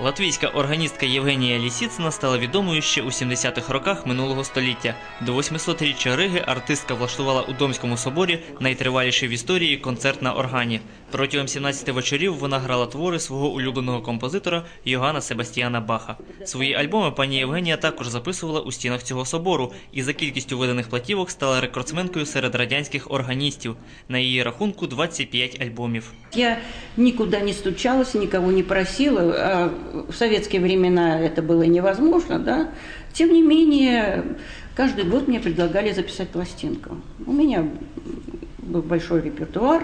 Латвійська органістка Євгенія Лісіцина стала відомою ще у 70-х роках минулого століття. До 800-річчя Риги артистка влаштувала у Домському соборі найтриваліший в історії концерт на органі. Протягом 17 вечорів вона грала твори свого улюбленого композитора Йоганна Себастьяна Баха. Свої альбоми пані Євгенія також записувала у стінах цього собору і за кількістю виданих платівок стала рекордсменкою серед радянських органістів. На її рахунку 25 альбомів. Я никуда не стучалась, никого не просила. В советские времена это было невозможно, да. Тем не менее, каждый год мне предлагали записать пластинку. У меня был большой репертуар.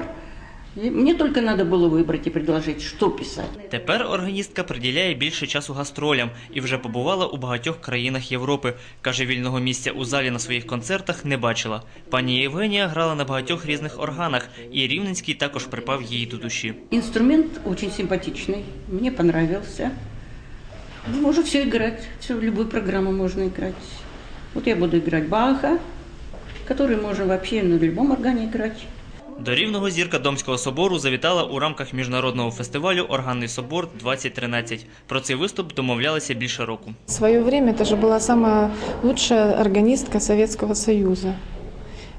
И Мне только надо было выбрать и предложить, что писать. Тепер органістка приділяє більше часу гастролям і вже побувала у багатьох країнах Європи. Каже, вільного місця у залі на своїх концертах не бачила. Пані Євгенія грала на багатьох різних органах, і Рівненський також припав їй до душі. Инструмент очень симпатичный, мне понравился. Ну, Можно все играть, все, любую программу можно играть. Вот я буду играть Баха, который можно вообще на любом органе играть. До рівного зірка Домського собору завітала у рамках міжнародного фестивалю Органний собор 2013. Про цей виступ домовлялися більше року. В свое время это же была самая лучшая органистка Советского Союза.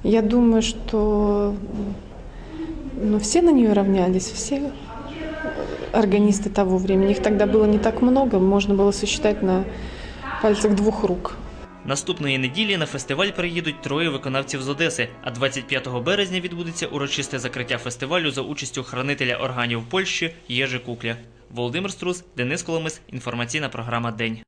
Я думаю, что ну, все на нее равнялись, все органисты того времени. Их тогда было не так много, можно было сосчитать на пальцах двух рук. Наступної неділі на фестиваль приїдуть троє виконавців з Одеси, а 25 березня відбудеться урочисте закриття фестивалю за участю хранителя органів Польщі Єжи Кукля. Володимир Струс, Денис Коломис, інформаційна програма День.